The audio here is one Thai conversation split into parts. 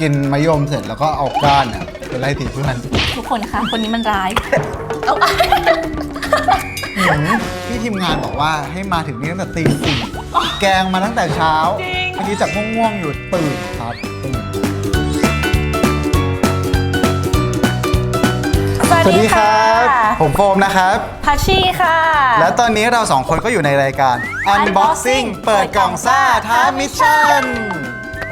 กินมะยมเสร็จแล้วก็เอาก้านเนี่ยไปไล่ตีเพื่อนทุกคนคะคนนี้มันร้ายเอาหืมพี่ทีมงานบอกว่าให้มาถึงนี่ตั้งแต่ตีสี่แกงมาตั้งแต่เช้าจริงเมื่อกี้จากง่วงๆอยู่ตื่นครับ สวัสดีค่ะผมโฟมนะครับพัชชีค่ะ และตอนนี้เราสองคนก็อยู่ในรายการ Unboxing Unboxing เปิดกล่องซ่าท้ามิชชั่น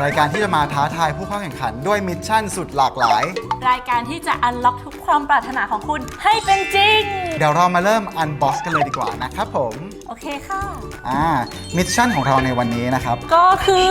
รายการที่จะมาท้าทายผู้เข้าแข่งขันด้วยมิชชั่นสุดหลากหลาย รายการที่จะอันล็อกทุกความปรารถนาของคุณให้เป็นจริง เดี๋ยวเรามาเริ่ม Unbox กันเลยดีกว่านะครับผม โอเคค่ะ อ่า มิชชั่นของเราในวันนี้นะครับ ก็คือ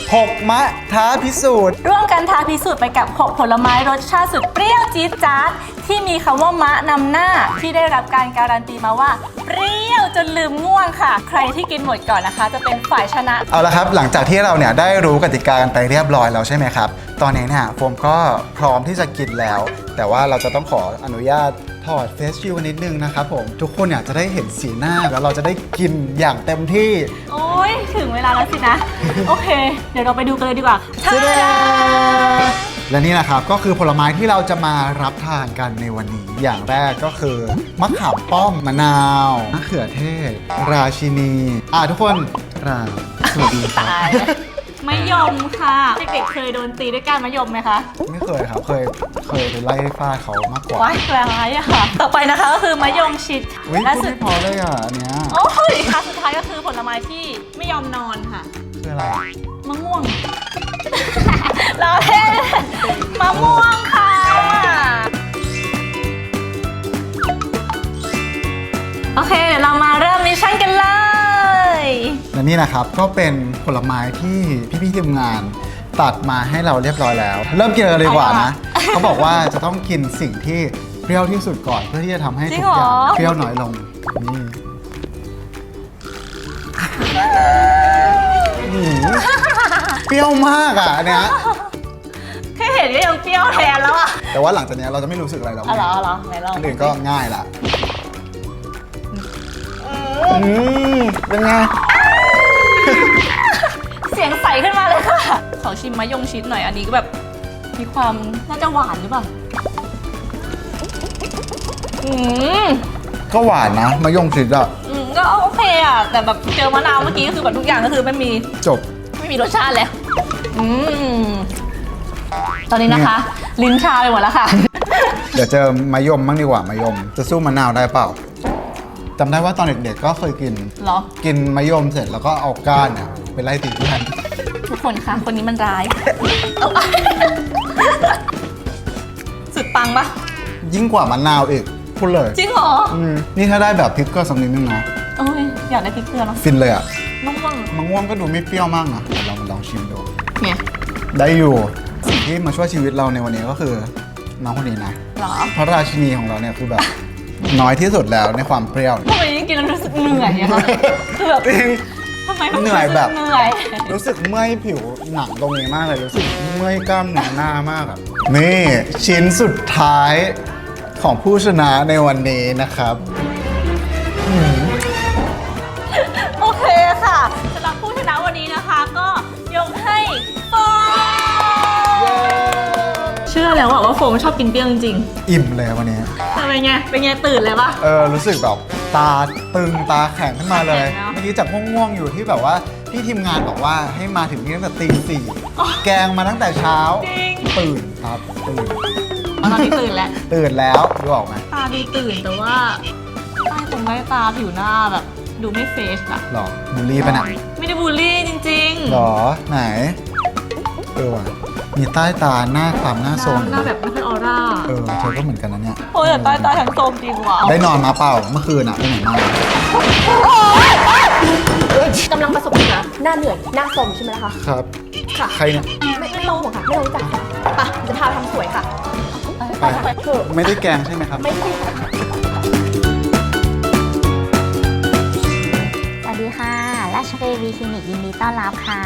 6 มะท้าพิสูจน์ ร่วมกันทาพิสูจน์ไปกับ 6 ผลไม้รสชาติสุดเปรี้ยวจี๊ดจ๊าดที่มีคำว่ามะนำหน้าที่ได้รับการการันตีมาว่า เปรี้ยวจนลืมง่วงค่ะ ใครที่กินหมดก่อนนะคะ จะเป็นฝ่ายชนะ เอาละครับ หลังจากที่เราเนี่ยได้รู้กติกากันไปเรียบร้อยแล้วใช่ไหมครับ ตอนนี้เนี่ยโฟมก็พร้อมที่จะกินแล้ว แต่ว่าเราจะต้องขออนุญาต ถอดเฟสชิลกันนิดนึงนะครับผม ทุกคนอยากจะได้เห็นสีหน้าแล้วเราจะได้กินอย่างเต็มที่ โอ้ยถึงเวลาแล้วสินะ โอเค เดี๋ยวเราไปดูกันเลยดีกว่าตะดาและนี่นะครับก็คือผลไม้ที่เราจะมารับทานกันในวันนี้ อย่างแรกก็คือมะขามป้อมมะนาวมะเขือเทศ ราชินี อะทุกคนราสวัสดีครับ ตายแล้ว มะยมค่ะ เด็กๆเคยโดนตีด้วยการมะยมไหมคะไม่เคยครับ เคย เคยไปไล่ฟาดเขามากกว่าว้ายแรงร้ายอะค่ะ ต่อไปนะคะก็คือมะยมชิดอุ้ยและพูดสุดไม่พอเลยอะอันเนี้ยโอ้ยค่ะสุดท้ายก็คือผลไม้ที่ไม่ยอมนอนค่ะ คืออะไร มะม่วงรอเท่นมะม่วง และนี่นะครับก็เป็นผลไม้ที่พี่ๆทีมงาน ตัดมาให้เราเรียบร้อยแล้ว เริ่มกินกันเลยดีกว่านะเขาบอกว่าจะต้องกินสิ่งที่เปรี้ยวที่สุดก่อนเพื่อที่จะทำให้ทุกอย่างเปรี้ยวน้อยลงนี่อื้อหือเปรี้ยวมากอะอันเนี้ยแค่เห็นก็ยังเปรี้ยวแทนแล้วอะแต่ว่าหลังจากเนี้ยเราจะไม่รู้สึกอะไรแล้วอ๋อเหรออ๋อเหรอไหนลองอันอื่นก็ง่ายละอืมเป็นไงเสียงใสขึ้นมาเลยค่ะ ขอชิมมะยงชิดหน่อย อันนี้ก็แบบมีความน่าจะหวานหรือเปล่า อืมก็หวานนะมะยงชิดอะอืมก็โอเคอะ แต่แบบเจอมะนาวเมื่อกี้ก็คือแบบทุกอย่างก็คือไม่มี จบ ไม่มีรสชาติแล้ว อืม ตอนนี้นะคะ ลิ้นชาไปหมดแล้วค่ะ เดี๋ยวเจอมะยมบ้างดีกว่ามะยม จะสู้มะนาวได้เปล่าจำได้ว่าตอนเด็กๆก็เคยกิน เหรอ กินมะยมเสร็จแล้วก็เอาก้านเนี่ย ไปไล่ตีเพื่อนทุกคนคะคนนี้มันร้ายเอาสุดปังปะยิ่งกว่ามะนาวอีกพูดเลยจริงเหรอ อืมนี่ถ้าได้แบบพริกก็สักนิดนึงนะโอ้ย อยากได้พริกเกลือเนาะฟินเลยอะมะม่วงมะม่วงก็ดูไม่เปรี้ยวมากนะเดี๋ยวเรามาลองชิมดู เนี่ยได้อยู่สิ่งที่มาช่วยชีวิตเราในวันนี้ก็คือน้องคนนี้นะเหรอพระราชินีของเราเนี่ยคือแบบ น้อยที่สุดแล้วในความเปรี้ยว ทำไมกินแล้วรู้สึกเหนื่อยอะคะคือแบบ จริง ทำไมมันเหนื่อยแบบ เหนื่อย รู้สึกเมื่อยผิวหนังตรงนี้มากเลย รู้สึกเมื่อยกล้ามเนื้อหน้ามากอะนี่ชิ้นสุดท้ายของผู้ชนะในวันนี้นะครับโอเคค่ะสำหรับผู้ชนะวันนี้นะคะ ก็ยกให้โฟมเชื่อแล้วอะว่าโฟมชอบกินเปรี้ยวจริงอิ่มเลยวันนี้ ๆแต่เป็นไง เป็นไงตื่นเลยปะเออรู้สึกแบบตาตึงตาแข็งขึ้นมาเลยแข็งเนอะเมื่ อกี้จากง่วงๆอยู่ที่แบบว่าพี่ทีมงานบอกว่าให้มาถึงนี่ตั้งแต่ตีสี่อ๋อแกงมาตั้งแต่เช้า จริง ตื่นครับตื่นตอนนี้ตื่นแล้ว ตื่นแล้วดูออกไหมตาดูตื่นแต่ว่าใต้ตรงใต้ตาผิวหน้าแบบ ดูไม่เฟชอะหรอบูลลี่ปะเนี่ยไม่ได้บูลลี่จริงหรอไหนเออว่ะมีใต้ตาหน้าความหน้าๆโซมหน้าแบบไม่ค่อยออร่า เออเธอก็เหมือนกันนะเนี่ยโอ้ยแต่ใต้ตาทั้งโซมจริงว่ะได้นอนมาเปล่าเมื่อคืนอะไปไหนมา กำลังประสบปัญหาหน้าเหนื่อย หน้าสมใช่ไหมล่ะคะ ครับ ค่ะ ใครเนี่ย ไม่ไม่ต้องห่วงค่ะ ไม่ต้องรู้จักค่ะไปะจะพาทำสวยค่ะไปเถอะไม่ได้แกงใช่ไหมครับ ไม่ใช่ค่ะ สวัสดีค่ะ ราชเทวีคลินิกยินดีต้อนรับค่ะ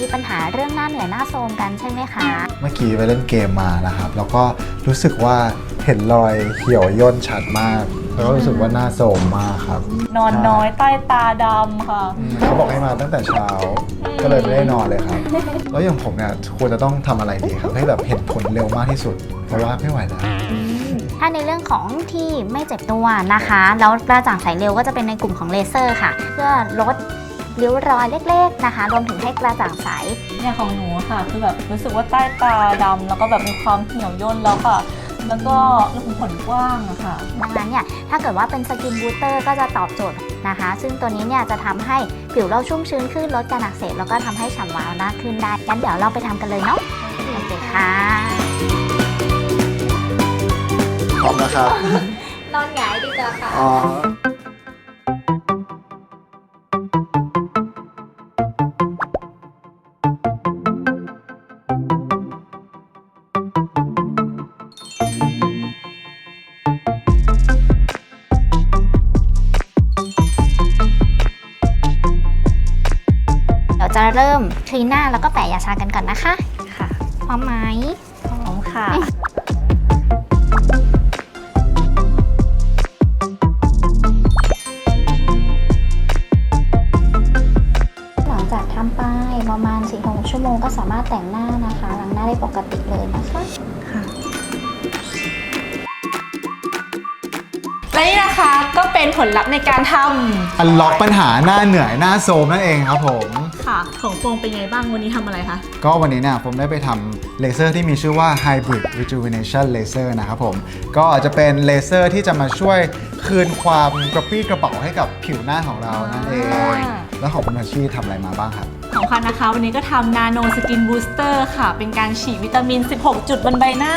มีปัญหาเรื่องหน้าเหนื่อยหน้าโทรมกันใช่ไหมคะ เมื่อกี้ไปเล่นเกมมานะครับ แล้วก็รู้สึกว่า เห็นรอยเหี่ยวย่นชัดมาก แล้วก็รู้สึกว่าหน้าโสมมากครับนอนน้อยใต้ตาดำค่ะ อืมเขาบอกให้มาตั้งแต่เช้า ก็เลยไม่ได้นอนเลยครับ แล้วอย่างผมเนี่ยควรจะต้องทำอะไรดีครับ ให้แบบเห็นผลเร็วมากที่สุด เพราะว่าไม่ไหวแล้ว ถ้าในเรื่องของที่ไม่เจ็บตัวนะคะ แล้วกระจ่างใสเร็วก็จะเป็นในกลุ่มของเลเซอร์ค่ะ เพื่อลดริ้วรอยเล็กๆนะคะรวมถึงให้กระจ่างใส เนี่ยของหนูค่ะ คือแบบรู้สึกว่าใต้ตาดำแล้วก็แบบมีความเหี่ยวย่นแล้วค่ะ แล้วก็รูขุมขนกว้างอะค่ะ ดังนั้นเนี่ยถ้าเกิดว่าเป็นสกินบูสเตอร์ก็จะตอบโจทย์นะคะ ซึ่งตัวนี้เนี่ยจะทำให้ผิวเราชุ่มชื้นขึ้นลดการอักเสบแล้วก็ทำให้ฉ่ำวาวมากขึ้นได้งั้นเดี๋ยวเราไปทำกันเลยเนาะโอเคค่ะพร้อมนะครับ นอนหงายดีกว่าค่ะ อ๋อ เดี๋ยวจะเริ่มคลีนหน้าแล้วก็แปะยาชากันก่อนนะคะ ค่ะ พร้อมไหมพร้อมค่ะ หลังจากทำไปประมาณ4-6ชั่วโมงก็สามารถแต่งหน้านะคะล้างหน้าได้ปกติเลยนะคะและนี่นะคะก็เป็นผลลัพธ์ในการทอันล็อกปัญหาหน้าเหนื่อยหน้าโซมนั่นเองครับผมำ ค่ะ ของโฟมเป็นไงบ้างวันนี้ทำอะไรคะ ก็วันนี้เนี่ยผมได้ไปทำเลเซอร์ที่มีชื่อว่า Hybrid Rejuvenation Laser นะครับผม ก็จะเป็นเลเซอร์ที่จะมาช่วยคืนความกระปรี้กระเป๋าให้กับผิวหน้าของเรานั่นเองอ่าแล้วของคุณอาชีทำอะไรมาบ้างครับ ของพันนะคะ วันนี้ก็ทำนาโนสกินบูสเตอร์ค่ะ เป็นการฉีดวิตามิน 16 จุดบนใบหน้า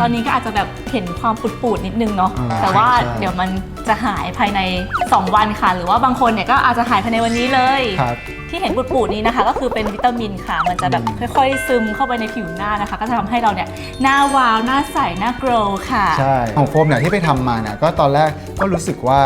ตอนนี้ก็อาจจะแบบเห็นความปูดๆนิดนึงเนาะอ่าแต่ว่าใช่ เดี๋ยวมันจะหายภายใน 2 วันค่ะ หรือว่าบางคนเนี่ยก็อาจจะหายภายในวันนี้เลย ครับ ที่เห็นปูดๆนี้นะคะ ก็คือเป็นวิตามินค่ะ มันจะแบบค่อยๆ ซึมเข้าไปในผิวหน้านะคะ ก็จะทำให้เราเนี่ยหน้าวาวหน้าใสหน้าโกรว์ค่ะ ใช่ของโฟมเนี่ยที่ไปทำมาเนี่ยก็ตอนแรกก็รู้สึกว่า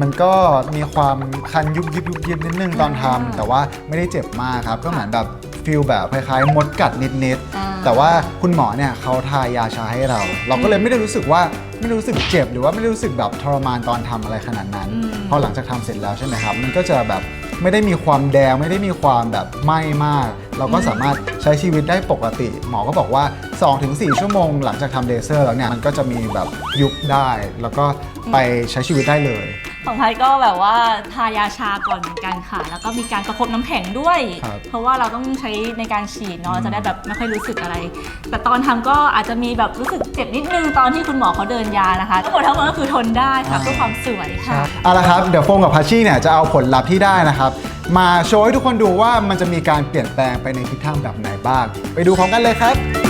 มันก็มีความคันยุบยิบยุบยิบนิดนึงตอนทำอ่าแต่ว่าไม่ได้เจ็บมากครับ ก็เหมือนแบบฟิลแบบคล้ายๆมดกัดนิดอ่า ๆ แต่ว่าคุณหมอเนี่ยเขาทายาชาให้เรา เราก็เลยไม่ได้รู้สึกว่าไม่ได้รู้สึกเจ็บ หรือว่าไม่ได้รู้สึกแบบทรมานตอนทำอะไรขนาดนั้นอืมพอหลังจากทำเสร็จแล้วใช่ไหมครับ มันก็จะแบบ ไม่ได้มีความแดงไม่ได้มีความแบบไหม้มาก เราก็สามารถใช้ชีวิตได้ปกติ หมอก็บอกว่า 2-4 ชั่วโมงหลังจากทำเลเซอร์แล้วเนี่ยมันก็จะมีแบบยุบได้ แล้วก็ไปใช้ชีวิตได้เลย ของไพก็แบบว่าทายาชาก่อนเหมือนกันค่ะ แล้วก็มีการประคบน้ำแข็งด้วย ครับเพราะว่าเราต้องใช้ในการฉีดเนาะจะได้แบบไม่ค่อยรู้สึกอะไร แต่ตอนทำก็อาจจะมีแบบรู้สึกเจ็บนิดนึงตอนที่คุณหมอเขาเดินยานะคะทั้งหมดทั้งมวลก็คือทนได้ค่ะเพื่อความสวยค่ะ เอาละครับเดี๋ยวโฟมกับพัชชี่เนี่ยจะเอาผลลัพธ์ที่ได้นะครับ มาโชว์ให้ทุกคนดูว่ามันจะมีการเปลี่ยนแปลงไปในทิศทางแบบไหนบ้าง ไปดูพร้อมกันเลยครับ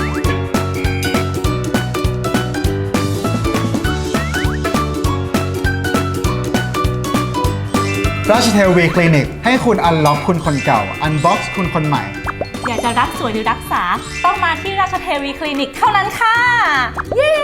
ราชเทวีคลินิก ให้คุณอันล็อกคุณคนเก่า อันบ็อกซ์คุณคนใหม่ อยากจะรักสวยหรือรักษา ต้องมาที่ราชเทวีคลินิกเท่านั้นค่ะ เย้